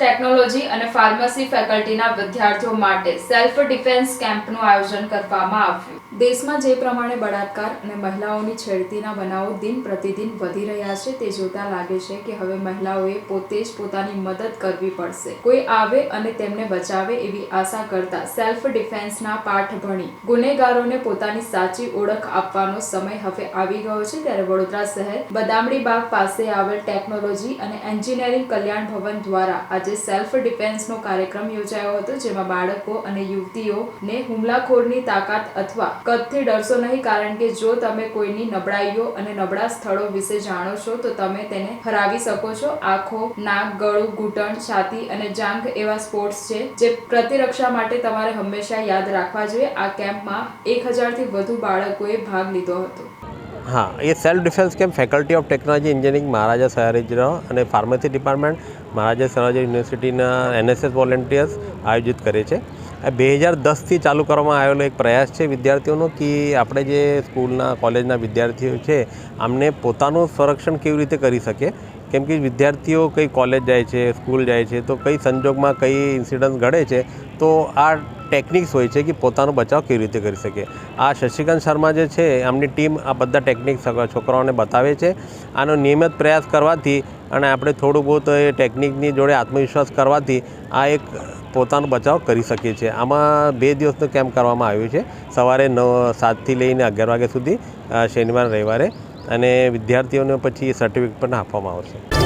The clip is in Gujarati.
ટેકનોલોજી અને ફાર્મસી ફેકલ્ટીના વિદ્યાર્થીઓ માટે સેલ્ફ ડિફેન્સ કેમ્પનું આયોજન કરવામાં આવ્યું. દેશમાં જે પ્રમાણે બળાત્કાર અને મહિલાઓની છેડતીના બનાવો દિન પ્રતિદિન વધી રહ્યા છે, તે જોતા લાગે છે કે હવે મહિલાઓએ પોતે જ પોતાની મદદ કરવી પડશે. કોઈ આવે અને તેમને બચાવે એવી આશા કરતા સેલ્ફ ડિફેન્સના પાઠ ભણી ગુનેગારોને પોતાની સાચી ઓળખ આપવાનો સમય હવે આવી ગયો છે, ત્યારે વડોદરા શહેર બદામડી બાગ પાસે આવેલ ટેકનોલોજી અને એન્જિનિયરિંગ કલ્યાણ ભવન દ્વારા આજે સેલ્ફ ડિફેન્સનો કાર્યક્રમ યોજાયો હતો, જેમાં બાળકો અને યુવતીઓને હુમલાખોરની તાકાત અથવા કદથી ડરશો નહીં, કારણ કે જો તમે કોઈની નબળાઈઓ અને નબળા સ્થળો વિશે જાણો છો, તો તમે તેને હરાવી શકો છો. આંખો, નાક, ગળું, ઘૂંટણ, છાતી અને જાંઘ એવા સ્પોર્ટ્સ છે જે પ્રતિરક્ષા માટે તમારે હંમેશા યાદ રાખવા જોઈએ. આ કેમ્પમાં એક હજારથી વધુ બાળકોએ ભાગ લીધો હતો. હા, એ self defence camp faculty of technology engineering Maharaja Sayajirao અને ફાર્મસી ડિપાર્ટમેન્ટ મહારાજા સયાજી યુનિવર્સિટીના એનએસએસ વોલેન્ટિયર્સ આયોજિત કરે છે. બે હજાર દસથી ચાલુ કરવામાં આવેલો એક પ્રયાસ છે વિદ્યાર્થીઓનો કે આપણે જે સ્કૂલના, કોલેજના વિદ્યાર્થીઓ છે, આમને પોતાનું સંરક્ષણ કેવી રીતે કરી શકે? કેમ કે વિદ્યાર્થીઓ કઈ કોલેજ જાય છે, સ્કૂલ જાય છે, તો કઈ સંજોગમાં કઈ ઇન્સિડન્ટ ઘડે છે, તો આ ટેકનિક્સ હોય છે કે પોતાનો બચાવ કેવી રીતે કરી શકે? આ શશિકાંત શર્મા જે છે આમની ટીમ આ બધા ટેકનિક્સ છોકરાઓને બતાવે છે. આનો નિયમિત પ્રયાસ કરવાથી અને આપણે થોડું બહુ એ ટેકનિકની જોડે આત્મવિશ્વાસ કરવાથી આ એક પોતાનો બચાવ કરી શકીએ છીએ. આમાં બે દિવસનો કેમ્પ કરવામાં આવ્યો છે. સવારે નવ, સાતથી લઈને અગિયાર વાગ્યા સુધી શનિવાર, રવિવારે અને વિદ્યાર્થીઓને પછી સર્ટિફિકેટ પણ આપવામાં આવશે.